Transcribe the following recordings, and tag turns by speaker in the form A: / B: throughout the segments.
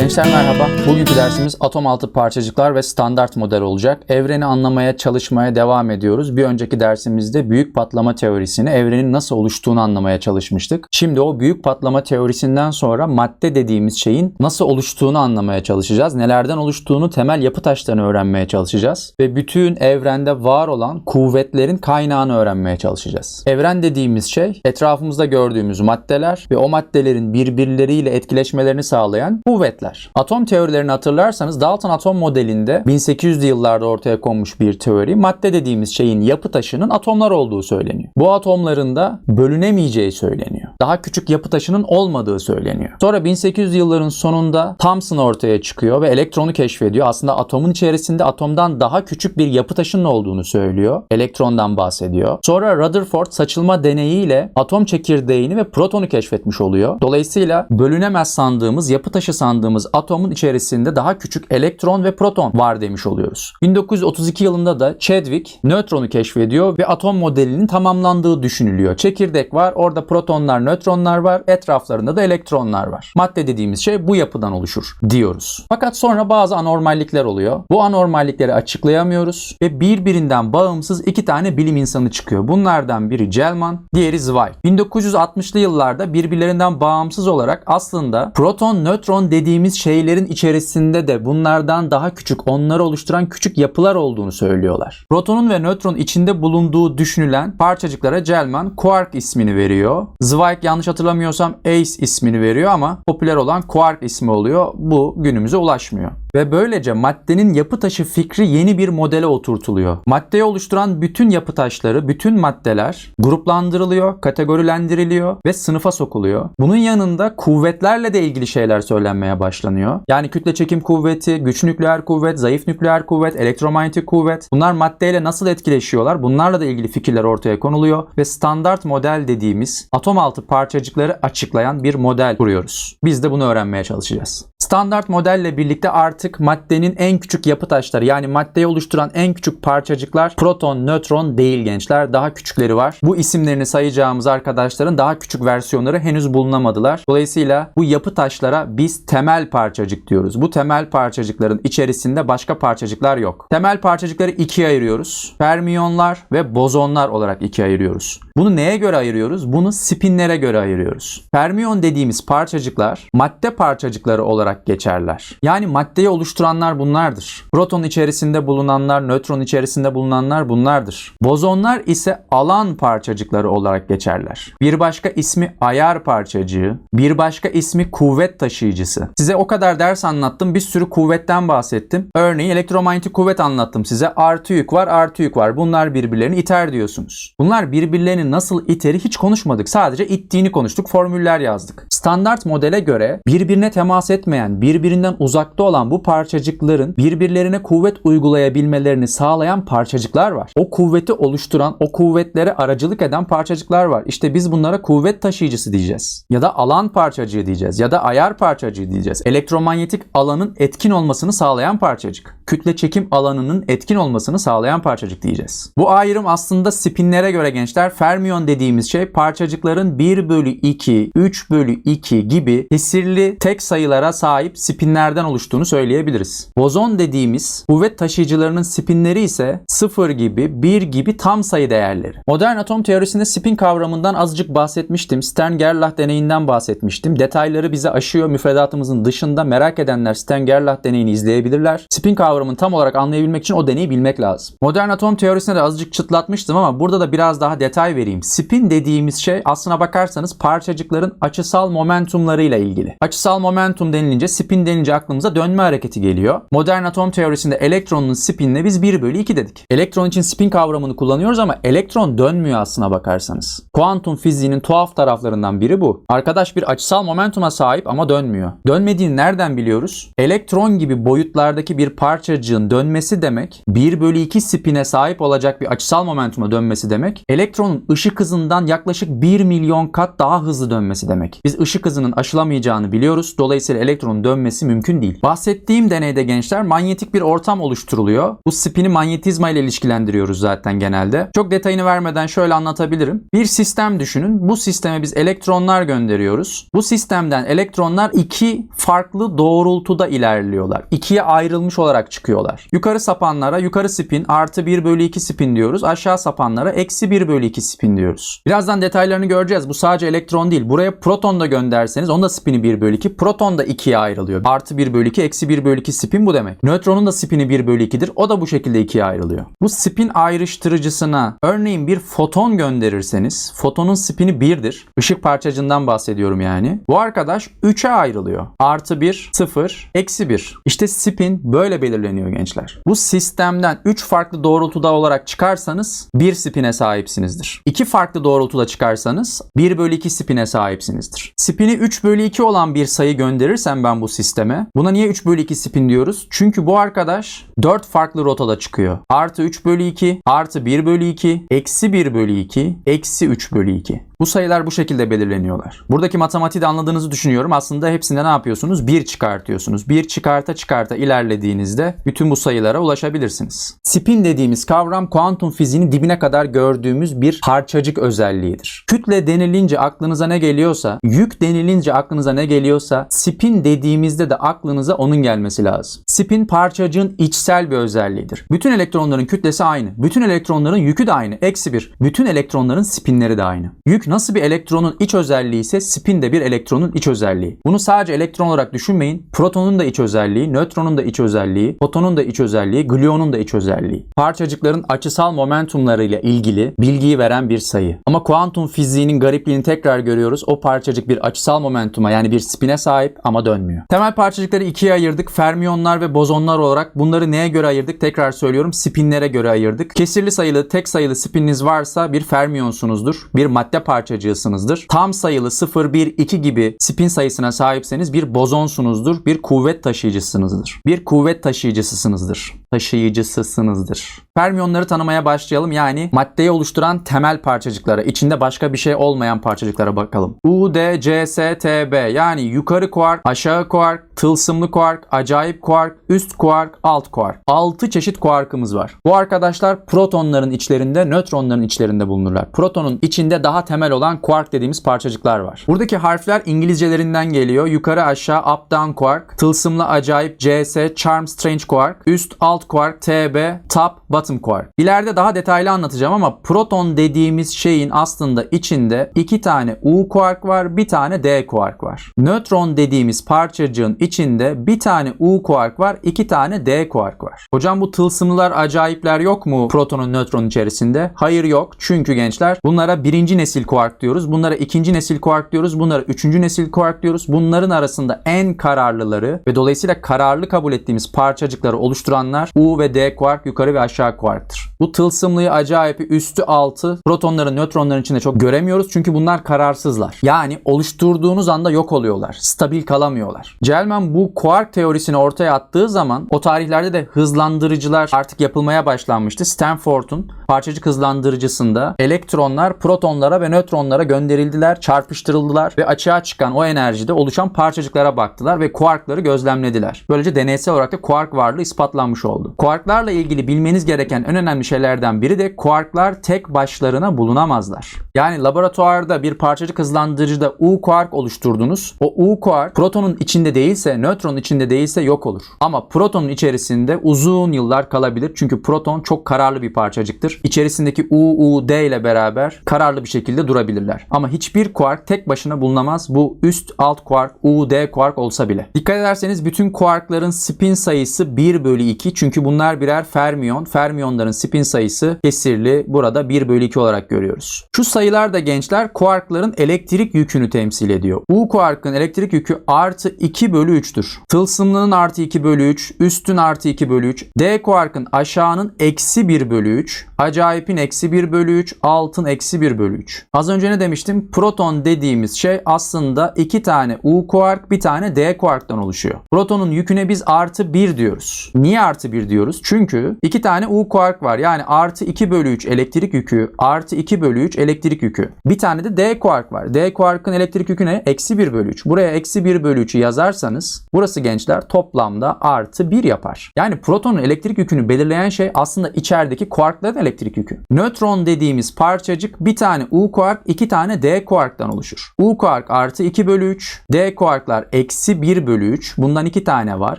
A: Gençler merhaba. Bugünkü dersimiz atom altı parçacıklar ve standart model olacak. Evreni anlamaya, çalışmaya devam ediyoruz. Bir önceki dersimizde büyük patlama teorisini, evrenin nasıl oluştuğunu anlamaya çalışmıştık. Şimdi o büyük patlama teorisinden sonra madde dediğimiz şeyin nasıl oluştuğunu anlamaya çalışacağız. Nelerden oluştuğunu, temel yapı taşlarını öğrenmeye çalışacağız. Ve bütün evrende var olan kuvvetlerin kaynağını öğrenmeye çalışacağız. Evren dediğimiz şey etrafımızda gördüğümüz maddeler ve o maddelerin birbirleriyle etkileşmelerini sağlayan kuvvetler. Atom teorilerini hatırlarsanız Dalton atom modelinde 1800'lü yıllarda ortaya konmuş bir teori. Madde dediğimiz şeyin yapı taşının atomlar olduğu söyleniyor. Bu atomların da bölünemeyeceği söyleniyor. Daha küçük yapı taşının olmadığı söyleniyor. Sonra 1800 yılların sonunda Thomson ortaya çıkıyor ve elektronu keşfediyor. Aslında atomun içerisinde atomdan daha küçük bir yapı taşının olduğunu söylüyor. Elektrondan bahsediyor. Sonra Rutherford saçılma deneyiyle atom çekirdeğini ve protonu keşfetmiş oluyor. Dolayısıyla bölünemez sandığımız, yapı taşı sandığımız atomun içerisinde daha küçük elektron ve proton var demiş oluyoruz. 1932 yılında da Chadwick nötronu keşfediyor ve atom modelinin tamamlandığı düşünülüyor. Çekirdek var, orada protonlar, nötronlar var, etraflarında da elektronlar var. Madde dediğimiz şey bu yapıdan oluşur diyoruz. Fakat sonra bazı anormallikler oluyor. Bu anormallikleri açıklayamıyoruz ve birbirinden bağımsız iki tane bilim insanı çıkıyor. Bunlardan biri Gelman, diğeri Zweig. 1960'lı yıllarda birbirlerinden bağımsız olarak aslında proton, nötron dediğimiz şeylerin içerisinde de bunlardan daha küçük, onları oluşturan küçük yapılar olduğunu söylüyorlar. Protonun ve nötron içinde bulunduğu düşünülen parçacıklara Gelman quark ismini veriyor. Zweig yanlış hatırlamıyorsam Ace ismini veriyor ama popüler olan quark ismi oluyor. Bu günümüze ulaşmıyor. Ve böylece maddenin yapı taşı fikri yeni bir modele oturtuluyor. Maddeyi oluşturan bütün yapı taşları, bütün maddeler gruplandırılıyor, kategorilendiriliyor ve sınıfa sokuluyor. Bunun yanında kuvvetlerle de ilgili şeyler söylenmeye başlanıyor. Yani kütle çekim kuvveti, güç nükleer kuvvet, zayıf nükleer kuvvet, elektromanyetik kuvvet. Bunlar maddeyle nasıl etkileşiyorlar? Bunlarla da ilgili fikirler ortaya konuluyor ve standart model dediğimiz atom altı parçacıkları açıklayan bir model kuruyoruz. Biz de bunu öğrenmeye çalışacağız. Standart modelle birlikte artık maddenin en küçük yapı taşları yani maddeyi oluşturan en küçük parçacıklar proton, nötron değil gençler. Daha küçükleri var. Bu isimlerini sayacağımız arkadaşların daha küçük versiyonları henüz bulunamadılar. Dolayısıyla bu yapı taşlara biz temel parçacık diyoruz. Bu temel parçacıkların içerisinde başka parçacıklar yok. Temel parçacıkları ikiye ayırıyoruz. Fermiyonlar ve bozonlar olarak ikiye ayırıyoruz. Bunu neye göre ayırıyoruz? Bunu spinlere göre ayırıyoruz. Fermiyon dediğimiz parçacıklar madde parçacıkları olarak geçerler. Yani maddeyi oluşturanlar bunlardır. Proton içerisinde bulunanlar, nötron içerisinde bulunanlar bunlardır. Bozonlar ise alan parçacıkları olarak geçerler. Bir başka ismi ayar parçacığı, bir başka ismi kuvvet taşıyıcısı. Size o kadar ders anlattım, bir sürü kuvvetten bahsettim. Örneğin elektromanyetik kuvvet anlattım size. Artı yük var, artı yük var. Bunlar birbirlerini iter diyorsunuz. Bunlar birbirlerini nasıl iteri hiç konuşmadık. Sadece ittiğini konuştuk, formüller yazdık. Standart modele göre birbirine temas etmeyen, birbirinden uzakta olan bu parçacıkların birbirlerine kuvvet uygulayabilmelerini sağlayan parçacıklar var. O kuvveti oluşturan, o kuvvetlere aracılık eden parçacıklar var. İşte biz bunlara kuvvet taşıyıcısı diyeceğiz. Ya da alan parçacığı diyeceğiz. Ya da ayar parçacığı diyeceğiz. Elektromanyetik alanın etkin olmasını sağlayan parçacık. Kütle çekim alanının etkin olmasını sağlayan parçacık diyeceğiz. Bu ayrım aslında spinlere göre gençler fermiyon dediğimiz şey parçacıkların 1 bölü 2, 3 bölü 2 gibi kesirli tek sayılara sahip spinlerden oluştuğunu söyleyebiliriz. Bozon dediğimiz kuvvet taşıyıcılarının spinleri ise 0 gibi, 1 gibi tam sayı değerleri. Modern atom teorisinde spin kavramından azıcık bahsetmiştim. Stern-Gerlach deneyinden bahsetmiştim. Detayları bize aşıyor müfredatımızın dışında. Merak edenler Stern-Gerlach deneyini izleyebilirler. Spin kavramını tam olarak anlayabilmek için o deneyi bilmek lazım. Modern atom teorisine de azıcık çıtlatmıştım ama burada da biraz daha detay vereyim. Spin dediğimiz şey aslına bakarsanız parçacıkların açısal momentumlarıyla ilgili. Açısal momentum denilince spin denince aklımıza dönme hareketi geliyor. Modern atom teorisinde elektronun spinine biz 1 bölü 2 dedik. Elektron için spin kavramını kullanıyoruz ama elektron dönmüyor aslına bakarsanız. Kuantum fiziğinin tuhaf taraflarından biri bu. Arkadaş bir açısal momentuma sahip ama dönmüyor. Dönmediğini nereden biliyoruz? Elektron gibi boyutlardaki bir parçacığın dönmesi demek 1 bölü 2 spine sahip olacak bir açısal momentuma dönmesi demek elektronun ışık hızından yaklaşık 1 milyon kat daha hızlı dönmesi demek. Biz ışık hızının aşılamayacağını biliyoruz. Dolayısıyla elektronun elektronun dönmesi mümkün değil. Bahsettiğim deneyde gençler manyetik bir ortam oluşturuluyor. Bu spini manyetizma ile ilişkilendiriyoruz zaten genelde. Çok detayını vermeden şöyle anlatabilirim. Bir sistem düşünün. Bu sisteme biz elektronlar gönderiyoruz. Bu sistemden elektronlar iki farklı doğrultuda ilerliyorlar. İkiye ayrılmış olarak çıkıyorlar. Yukarı sapanlara yukarı spin artı 1 bölü 2 spin diyoruz. Aşağı sapanlara eksi 1 bölü 2 spin diyoruz. Birazdan detaylarını göreceğiz. Bu sadece elektron değil. Buraya proton da gönderseniz onun da spini 1 bölü 2. Proton da 2'ye ayrılıyor. Artı 1 bölü 2 eksi 1 bölü 2 spin bu demek. Nötronun da spini 1 bölü 2'dir. O da bu şekilde ikiye ayrılıyor. Bu spin ayrıştırıcısına örneğin bir foton gönderirseniz fotonun spini 1'dir. Işık parçacığından bahsediyorum yani. Bu arkadaş 3'e ayrılıyor. Artı 1, 0, eksi 1. İşte spin böyle belirleniyor gençler. Bu sistemden 3 farklı doğrultuda olarak çıkarsanız 1 spine sahipsinizdir. 2 farklı doğrultuda çıkarsanız 1 bölü 2 spine sahipsinizdir. Spini 3 bölü 2 olan bir sayı gönderirsem ben bu sisteme buna niye 3 bölü 2 spin diyoruz? Çünkü bu arkadaş 4 farklı rotada çıkıyor. Artı 3 bölü 2, artı 1 bölü 2, eksi 1 bölü 2, eksi 3 bölü 2. Bu sayılar bu şekilde belirleniyorlar. Buradaki matematiği de anladığınızı düşünüyorum. Aslında hepsinde ne yapıyorsunuz? 1 çıkartıyorsunuz. 1 çıkarta çıkarta ilerlediğinizde bütün bu sayılara ulaşabilirsiniz. Spin dediğimiz kavram kuantum fiziğinin dibine kadar gördüğümüz bir parçacık özelliğidir. Kütle denilince aklınıza ne geliyorsa, yük denilince aklınıza ne geliyorsa, spin dediğimizde de aklınıza onun gelmesi lazım. Spin parçacığın içsel bir özelliğidir. Bütün elektronların kütlesi aynı. Bütün elektronların yükü de aynı. Eksi 1. Bütün elektronların spinleri de aynı. Yük nasıl bir elektronun iç özelliği ise spin de bir elektronun iç özelliği. Bunu sadece elektron olarak düşünmeyin. Protonun da iç özelliği, nötronun da iç özelliği, fotonun da iç özelliği, gluonun da iç özelliği. Parçacıkların açısal momentumlarıyla ilgili bilgiyi veren bir sayı. Ama kuantum fiziğinin garipliğini tekrar görüyoruz. O parçacık bir açısal momentuma yani bir spine sahip ama dönmüyor. Temel parçacıkları ikiye ayırdık. Fermiyonlar ve bozonlar olarak bunları neye göre ayırdık? Tekrar söylüyorum. Spinlere göre ayırdık. Kesirli sayılı, tek sayılı spininiz varsa bir fermiyonsunuzdur. Bir madde parçacığısınızdır. Tam sayılı 0, 1, 2 gibi spin sayısına sahipseniz bir bozonsunuzdur. Bir kuvvet taşıyıcısınızdır. Bir kuvvet taşıyıcısısınızdır. Taşıyıcısısınızdır. Fermiyonları tanımaya başlayalım. Yani maddeyi oluşturan temel parçacıklara, içinde başka bir şey olmayan parçacıklara bakalım. U, D, C, S, T, B yani yukarı kuark, aşağı kuark, tılsımlı kuark, acayip kuark, üst kuark, alt kuark. 6 çeşit kuarkımız var. Bu arkadaşlar protonların içlerinde, nötronların içlerinde bulunurlar. Protonun içinde daha temel olan kuark dediğimiz parçacıklar var. Buradaki harfler İngilizcelerinden geliyor. Yukarı aşağı up down kuark, tılsımlı acayip CS, charm strange kuark, üst alt kuark, TB, top bottom kuark. İleride daha detaylı anlatacağım ama proton dediğimiz şeyin aslında içinde iki tane U kuark var, bir tane D kuark var. Nötron dediğimiz parçacığın içinde bir tane U kuark var, iki tane D kuark var. Hocam bu tılsımlılar, acayipler yok mu protonun nötronun içerisinde? Hayır yok. Çünkü gençler bunlara birinci nesil kuark diyoruz. Bunlara ikinci nesil kuark diyoruz. Bunlara üçüncü nesil kuark diyoruz. Bunların arasında en kararlıları ve dolayısıyla kararlı kabul ettiğimiz parçacıkları oluşturanlar U ve D kuark yukarı ve aşağı kuarktır. Bu tılsımlıyı, acayipi, üstü, altı protonların, nötronların içinde çok göremiyoruz. Çünkü bunlar kararsızlar. Yani oluşturduğunuz anda yok oluyorlar. Stabil kalamıyorlar. Gelman bu kuark teorisini ortaya attığı zaman o tarihlerde de hızlandırıcılar artık yapılmaya başlanmıştı. Stanford'un parçacık hızlandırıcısında elektronlar protonlara ve nötronlara gönderildiler, çarpıştırıldılar ve açığa çıkan o enerjide oluşan parçacıklara baktılar ve kuarkları gözlemlediler. Böylece deneysel olarak da kuark varlığı ispatlanmış oldu. Kuarklarla ilgili bilmeniz gereken en önemli şeylerden biri de kuarklar tek başlarına bulunamazlar. Yani laboratuvarda bir parçacık hızlandırıcıda U kuark oluşturdunuz. O U kuark protonun içinde değilse, nötronun içinde değilse yok olur. Ama protonun içerisinde uzun yıllar kalabilir. Çünkü proton çok kararlı bir parçacıktır. İçerisindeki U, U, D ile beraber kararlı bir şekilde durabilirler. Ama hiçbir kuark tek başına bulunamaz. Bu üst alt kuark, U, D kuark olsa bile. Dikkat ederseniz bütün kuarkların spin sayısı 1 bölü 2. Çünkü bunlar birer fermiyon. Fermiyonların spin sayısı kesirli. Burada 1 bölü 2 olarak görüyoruz. Şu sayılar da gençler kuarkların elektrik yükünü temsil ediyor. U kuarkın elektrik yükü artı 2 bölü 3'tür. Tılsımlının artı 2 bölü 3, üstün artı 2 bölü 3, D kuarkın aşağının eksi 1 bölü 3, acayipin eksi 1 bölü 3, altın eksi 1 bölü 3. Az önce ne demiştim? Proton dediğimiz şey aslında iki tane U kuark bir tane D kuarktan oluşuyor. Protonun yüküne biz artı 1 diyoruz. Niye artı 1 diyoruz? Çünkü iki tane U kuark var. Yani artı 2 bölü 3 elektrik yükü artı 2 bölü 3 elektrik yükü. Bir tane de D kuark var. D kuarkın elektrik yükü ne? Eksi 1 bölü 3. Buraya eksi 1 bölü 3'ü yazarsanız burası gençler toplamda artı 1 yapar. Yani protonun elektrik yükünü belirleyen şey aslında içerideki kuarkların elektrik yükü. Nötron dediğimiz parçacık bir tane U kuark iki tane D kuarktan oluşur. U kuark artı 2 bölü 3. D kuarklar eksi 1 bölü 3. Bundan iki tane var.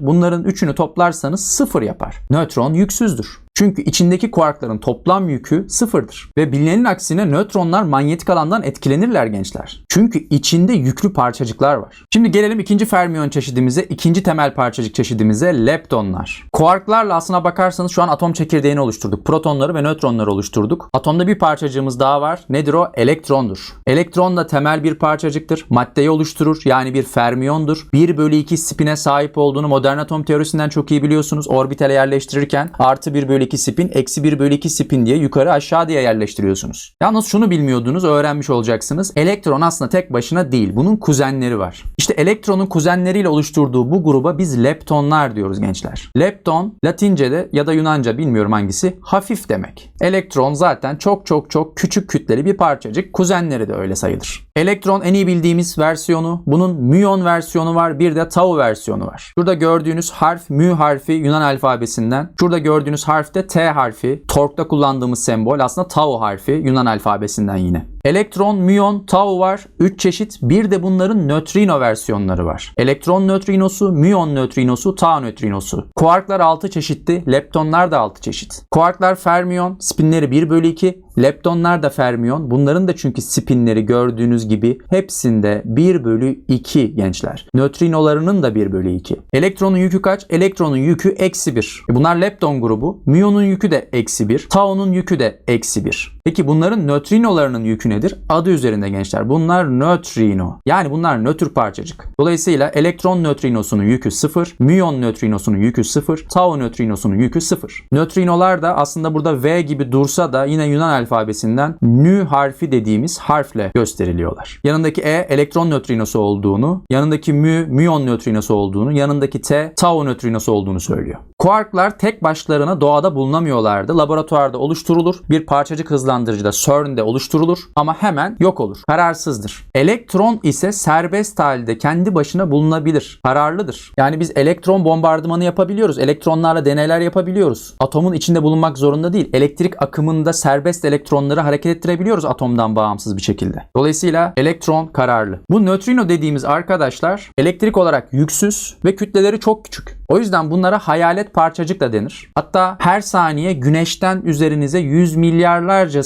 A: Bunların üçünü toplarsanız sıfır yapar. Nötron yüksüzdür. Çünkü içindeki kuarkların toplam yükü sıfırdır. Ve bilinenin aksine nötronlar manyetik alandan etkilenirler gençler. Çünkü içinde yüklü parçacıklar var. Şimdi gelelim ikinci fermiyon çeşidimize, ikinci temel parçacık çeşidimize leptonlar. Kuarklarla aslına bakarsanız şu an atom çekirdeğini oluşturduk. Protonları ve nötronları oluşturduk. Atomda bir parçacığımız daha var. Nedir o? Elektrondur. Elektron da temel bir parçacıktır. Maddeyi oluşturur. Yani bir fermiyondur. 1 bölü 2 spine sahip olduğunu modern atom teorisinden çok iyi biliyorsunuz. Orbitale yerleştirirken artı 1 bölü 2 spin, eksi 1 bölü 2 spin diye yukarı aşağı diye yerleştiriyorsunuz. Yalnız şunu bilmiyordunuz, öğrenmiş olacaksınız. Elektron aslında tek başına değil. Bunun kuzenleri var. İşte elektronun kuzenleriyle oluşturduğu bu gruba biz leptonlar diyoruz gençler. Lepton Latince'de ya da Yunanca bilmiyorum hangisi hafif demek. Elektron zaten çok çok çok küçük kütleli bir parçacık. Kuzenleri de öyle sayılır. Elektron en iyi bildiğimiz versiyonu. Bunun müyon versiyonu var. Bir de tau versiyonu var. Şurada gördüğünüz harf mü harfi Yunan alfabesinden. Şurada gördüğünüz harf de T harfi. Tork'ta kullandığımız sembol aslında tau harfi Yunan alfabesinden yine. Elektron, müyon, tau var. 3 çeşit. Bir de bunların nötrino versiyonları var. Elektron nötrinosu, müyon nötrinosu, tau nötrinosu. Kuarklar 6 çeşitti. Leptonlar da 6 çeşit. Kuarklar fermiyon, spinleri 1 bölü 2. Leptonlar da fermiyon. Bunların da çünkü spinleri gördüğünüz gibi hepsinde 1 bölü 2 gençler. Nötrinolarının da 1 bölü 2. Elektronun yükü kaç? Elektronun yükü eksi 1. Bunlar lepton grubu. Müyonun yükü de eksi 1. Tau'nun yükü de eksi 1. Peki bunların nötrinolarının yükü nedir? Adı üzerinde gençler. Bunlar nötrino. Yani bunlar nötr parçacık. Dolayısıyla elektron nötrinosunun yükü 0, müyon nötrinosunun yükü 0, tau nötrinosunun yükü 0. Nötrinolar da aslında burada V gibi dursa da yine Yunan alfabesinden nü harfi dediğimiz harfle gösteriliyorlar. Yanındaki E elektron nötrinosu olduğunu, yanındaki mü müyon nötrinosu olduğunu, yanındaki T tau nötrinosu olduğunu söylüyor. Kuarklar tek başlarına doğada bulunamıyorlardı. Laboratuvarda oluşturulur. Bir parçacık hızlandırıcıda CERN'de oluşturulur ama hemen yok olur. Kararsızdır. Elektron ise serbest halde kendi başına bulunabilir. Kararlıdır. Yani biz elektron bombardımanı yapabiliyoruz. Elektronlarla deneyler yapabiliyoruz. Atomun içinde bulunmak zorunda değil. Elektrik akımında serbest elektronları hareket ettirebiliyoruz atomdan bağımsız bir şekilde. Dolayısıyla elektron kararlı. Bu nötrino dediğimiz arkadaşlar elektrik olarak yüksüz ve kütleleri çok küçük. O yüzden bunlara hayalet parçacık da denir. Hatta her saniye güneşten üzerinize yüz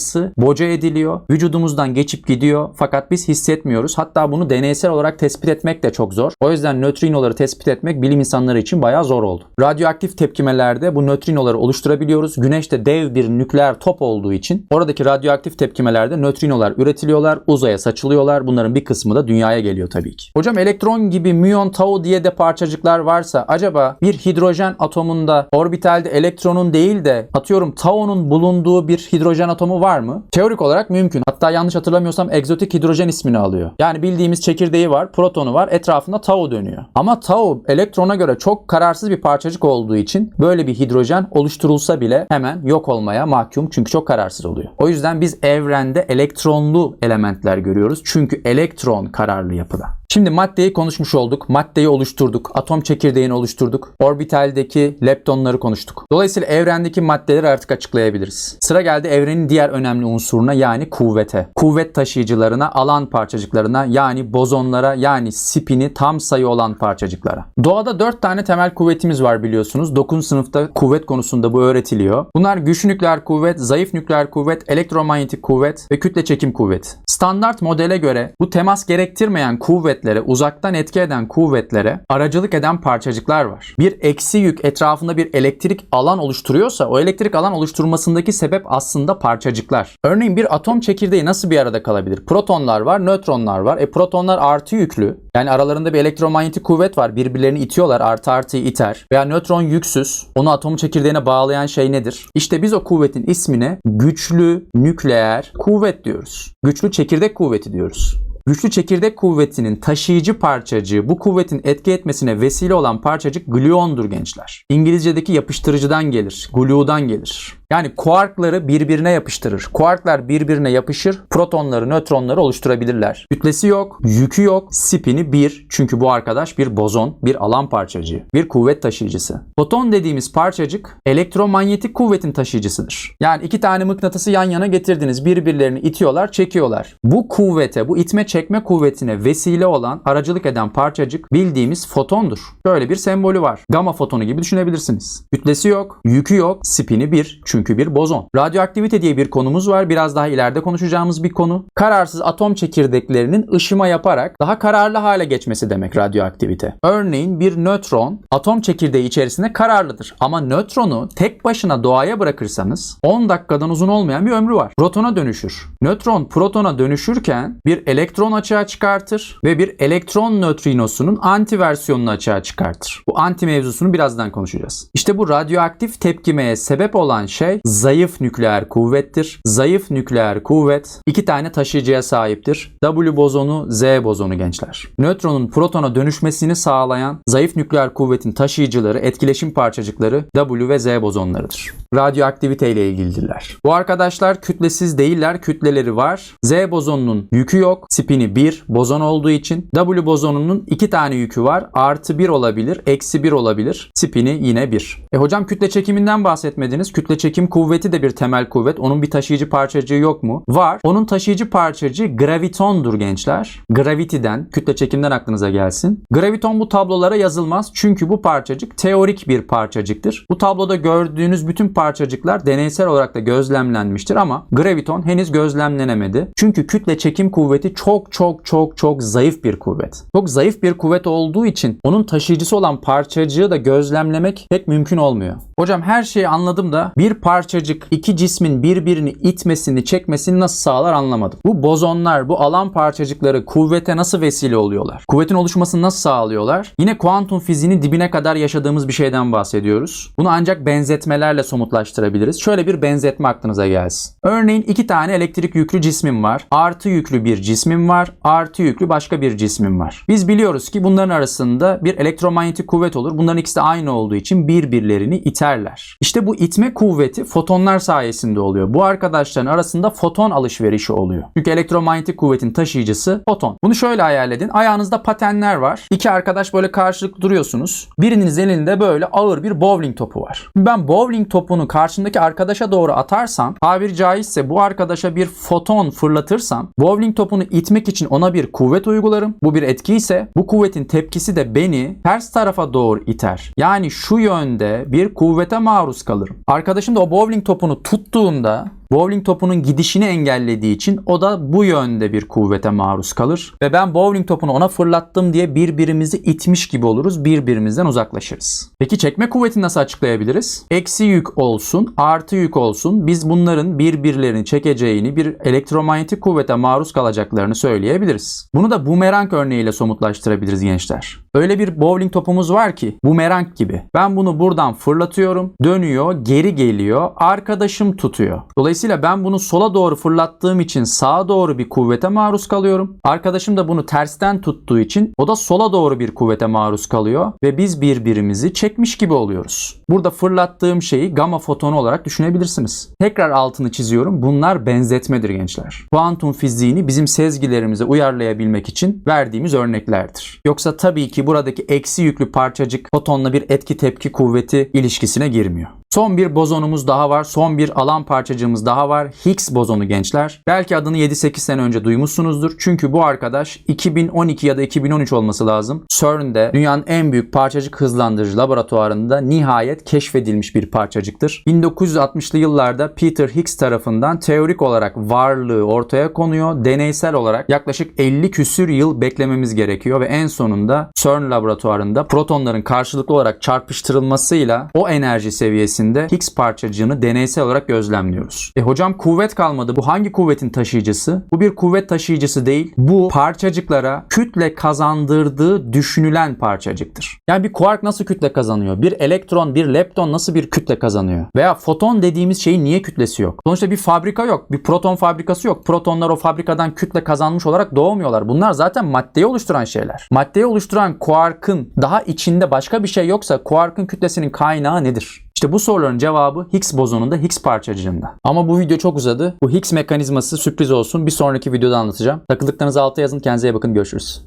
A: milyarlarcası boca ediliyor. Vücudumuzdan geçip gidiyor fakat biz hissetmiyoruz. Hatta bunu deneysel olarak tespit etmek de çok zor. O yüzden nötrinoları tespit etmek bilim insanları için bayağı zor oldu. Radyoaktif tepkimelerde bu nötrinoları oluşturabiliyoruz. Güneş de dev bir nükleer top olduğu için oradaki radyoaktif tepkimelerde nötrinolar üretiliyorlar, uzaya saçılıyorlar. Bunların bir kısmı da dünyaya geliyor tabii ki. Hocam elektron gibi müyon, tau diye de parçacıklar varsa acaba bir hidrojen atomunda orbitalde elektronun değil de atıyorum tau'nun bulunduğu bir hidrojen atomu var mı? Teorik olarak mümkün. Hatta yanlış hatırlamıyorsam egzotik hidrojen ismini alıyor. Yani bildiğimiz çekirdeği var, protonu var, etrafında tau dönüyor. Ama tau elektrona göre çok kararsız bir parçacık olduğu için böyle bir hidrojen oluşturulsa bile hemen yok olmaya mahkum çünkü çok kararsız oluyor. O yüzden biz evrende elektronlu elementler görüyoruz. Çünkü elektron kararlı yapıda. Şimdi maddeyi konuşmuş olduk. Maddeyi oluşturduk. Atom çekirdeğini oluşturduk. Orbitaldeki leptonları konuştuk. Dolayısıyla evrendeki maddeleri artık açıklayabiliriz. Sıra geldi evrenin diğer önemli unsuruna yani kuvvete. Kuvvet taşıyıcılarına, alan parçacıklarına yani bozonlara yani spini tam sayı olan parçacıklara. Doğada 4 tane temel kuvvetimiz var biliyorsunuz. 9. sınıfta kuvvet konusunda bu öğretiliyor. Bunlar güçlü nükleer kuvvet, zayıf nükleer kuvvet, elektromanyetik kuvvet ve kütle çekim kuvveti. Standart modele göre bu temas gerektirmeyen kuvvet kuvvetlere, uzaktan etki eden kuvvetlere aracılık eden parçacıklar var. Bir eksi yük etrafında bir elektrik alan oluşturuyorsa o elektrik alan oluşturmasındaki sebep aslında parçacıklar. Örneğin bir atom çekirdeği nasıl bir arada kalabilir? Protonlar var, nötronlar var. E protonlar artı yüklü. Yani aralarında bir elektromanyetik kuvvet var. Birbirlerini itiyorlar. Artı artıyı iter. Veya nötron yüksüz. Onu atom çekirdeğine bağlayan şey nedir? İşte biz o kuvvetin ismine güçlü nükleer kuvvet diyoruz. Güçlü çekirdek kuvveti diyoruz. Güçlü çekirdek kuvvetinin taşıyıcı parçacığı bu kuvvetin etki etmesine vesile olan parçacık gluondur gençler. İngilizce'deki yapıştırıcıdan gelir, glue'dan gelir. Yani kuarkları birbirine yapıştırır. Kuarklar birbirine yapışır, protonları, nötronları oluşturabilirler. Kütlesi yok, yükü yok, spini 1 çünkü bu arkadaş bir bozon, bir alan parçacığı, bir kuvvet taşıyıcısı. Foton dediğimiz parçacık elektromanyetik kuvvetin taşıyıcısıdır. Yani iki tane mıknatısı yan yana getirdiniz, birbirlerini itiyorlar, çekiyorlar. Bu kuvvete, bu itme çekme kuvvetine vesile olan, aracılık eden parçacık bildiğimiz fotondur. Böyle bir sembolü var. Gamma fotonu gibi düşünebilirsiniz. Kütlesi yok, yükü yok, spini 1 çünkü bir bozon. Radyoaktivite diye bir konumuz var. Biraz daha ileride konuşacağımız bir konu. Kararsız atom çekirdeklerinin ışıma yaparak daha kararlı hale geçmesi demek radyoaktivite. Örneğin bir nötron atom çekirdeği içerisinde kararlıdır. Ama nötronu tek başına doğaya bırakırsanız 10 dakikadan uzun olmayan bir ömrü var. Protona dönüşür. Nötron protona dönüşürken bir elektron açığa çıkartır ve bir elektron nötrinosunun anti versiyonunu açığa çıkartır. Bu anti mevzusunu birazdan konuşacağız. İşte bu radyoaktif tepkimeye sebep olan şey zayıf nükleer kuvvettir. Zayıf nükleer kuvvet iki tane taşıyıcıya sahiptir. W bozonu, Z bozonu gençler. Nötronun protona dönüşmesini sağlayan zayıf nükleer kuvvetin taşıyıcıları, etkileşim parçacıkları W ve Z bozonlarıdır. Radyoaktivite ile ilgilidirler. Bu arkadaşlar kütlesiz değiller, kütleleri var. Z bozonunun yükü yok, spini 1 bozon olduğu için. W bozonunun iki tane yükü var. Artı 1 olabilir, eksi 1 olabilir. Spini yine 1. E hocam kütle çekiminden bahsetmediniz. Kütle çekim kuvveti de bir temel kuvvet. Onun bir taşıyıcı parçacığı yok mu? Var. Onun taşıyıcı parçacığı gravitondur gençler. Gravity'den, kütle çekimden aklınıza gelsin. Graviton bu tablolara yazılmaz. Çünkü bu parçacık teorik bir parçacıktır. Bu tabloda gördüğünüz bütün parçacıklar deneysel olarak da gözlemlenmiştir ama graviton henüz gözlemlenemedi. Çünkü kütle çekim kuvveti çok çok çok çok zayıf bir kuvvet. Çok zayıf bir kuvvet olduğu için onun taşıyıcısı olan parçacığı da gözlemlemek pek mümkün olmuyor. Hocam her şeyi anladım da bir parçacık iki cismin birbirini itmesini, çekmesini nasıl sağlar anlamadım. Bu bozonlar, bu alan parçacıkları kuvvete nasıl vesile oluyorlar? Kuvvetin oluşmasını nasıl sağlıyorlar? Yine kuantum fiziğinin dibine kadar yaşadığımız bir şeyden bahsediyoruz. Bunu ancak benzetmelerle somutlaştırabiliriz. Şöyle bir benzetme aklınıza gelsin. Örneğin iki tane elektrik yüklü cismim var. Artı yüklü bir cismim var. Artı yüklü başka bir cismim var. Biz biliyoruz ki bunların arasında bir elektromanyetik kuvvet olur. Bunların ikisi de aynı olduğu için birbirlerini iterler. İşte bu itme kuvveti fotonlar sayesinde oluyor. Bu arkadaşların arasında foton alışverişi oluyor. Çünkü elektromanyetik kuvvetin taşıyıcısı foton. Bunu şöyle hayal edin. Ayağınızda patenler var. İki arkadaş böyle karşılıklı duruyorsunuz. Biriniz elinde böyle ağır bir bowling topu var. Ben bowling topunu karşımdaki arkadaşa doğru atarsam, tabiri caizse bu arkadaşa bir foton fırlatırsam, bowling topunu itmek için ona bir kuvvet uygularım. Bu bir etki ise bu kuvvetin tepkisi de beni ters tarafa doğru iter. Yani şu yönde bir kuvvete maruz kalırım. Arkadaşım da o bowling topunu tuttuğunda bowling topunun gidişini engellediği için o da bu yönde bir kuvvete maruz kalır. Ve ben bowling topunu ona fırlattım diye birbirimizi itmiş gibi oluruz. Birbirimizden uzaklaşırız. Peki çekme kuvvetini nasıl açıklayabiliriz? Eksi yük olsun, artı yük olsun. Biz bunların birbirlerini çekeceğini, bir elektromanyetik kuvvete maruz kalacaklarını söyleyebiliriz. Bunu da bumerang örneğiyle somutlaştırabiliriz gençler. Öyle bir bowling topumuz var ki bumerang gibi. Ben bunu buradan fırlatıyorum, dönüyor, geri geliyor, arkadaşım tutuyor. Dolayısıyla ben bunu sola doğru fırlattığım için sağa doğru bir kuvvete maruz kalıyorum. Arkadaşım da bunu tersten tuttuğu için o da sola doğru bir kuvvete maruz kalıyor ve biz birbirimizi çekmiş gibi oluyoruz. Burada fırlattığım şeyi gamma fotonu olarak düşünebilirsiniz. Tekrar altını çiziyorum. Bunlar benzetmedir gençler. Kuantum fiziğini bizim sezgilerimize uyarlayabilmek için verdiğimiz örneklerdir. Yoksa tabii ki buradaki eksi yüklü parçacık fotonla bir etki tepki kuvveti ilişkisine girmiyor. Son bir bozonumuz daha var. Son bir alan parçacığımız daha var. Higgs bozonu gençler. Belki adını 7-8 sene önce duymuşsunuzdur. Çünkü bu arkadaş 2012 ya da 2013 olması lazım. CERN'de dünyanın en büyük parçacık hızlandırıcı laboratuvarında nihayet keşfedilmiş bir parçacıktır. 1960'lı yıllarda Peter Higgs tarafından teorik olarak varlığı ortaya konuyor. Deneysel olarak yaklaşık 50 küsür yıl beklememiz gerekiyor ve en sonunda CERN laboratuvarında protonların karşılıklı olarak çarpıştırılmasıyla o enerji seviyesinde Higgs parçacığını deneysel olarak gözlemliyoruz. E hocam kuvvet kalmadı. Bu hangi kuvvetin taşıyıcısı? Bu bir kuvvet taşıyıcısı değil. Bu parçacıklara kütle kazandırdığı düşünülen parçacıktır. Yani bir kuark nasıl kütle kazanıyor? Bir elektron, bir lepton nasıl bir kütle kazanıyor? Veya foton dediğimiz şeyin niye kütlesi yok? Sonuçta bir fabrika yok. Bir proton fabrikası yok. Protonlar o fabrikadan kütle kazanmış olarak doğmuyorlar. Bunlar zaten maddeyi oluşturan şeyler. Maddeyi oluşturan kuarkın daha içinde başka bir şey yoksa kuarkın kütlesinin kaynağı nedir? İşte bu soruların cevabı Higgs bozonunda, Higgs parçacığında. Ama bu video çok uzadı. Bu Higgs mekanizması sürpriz olsun. Bir sonraki videoda anlatacağım. Takıldıklarınızı alta yazın. Kendinize iyi bakın. Görüşürüz.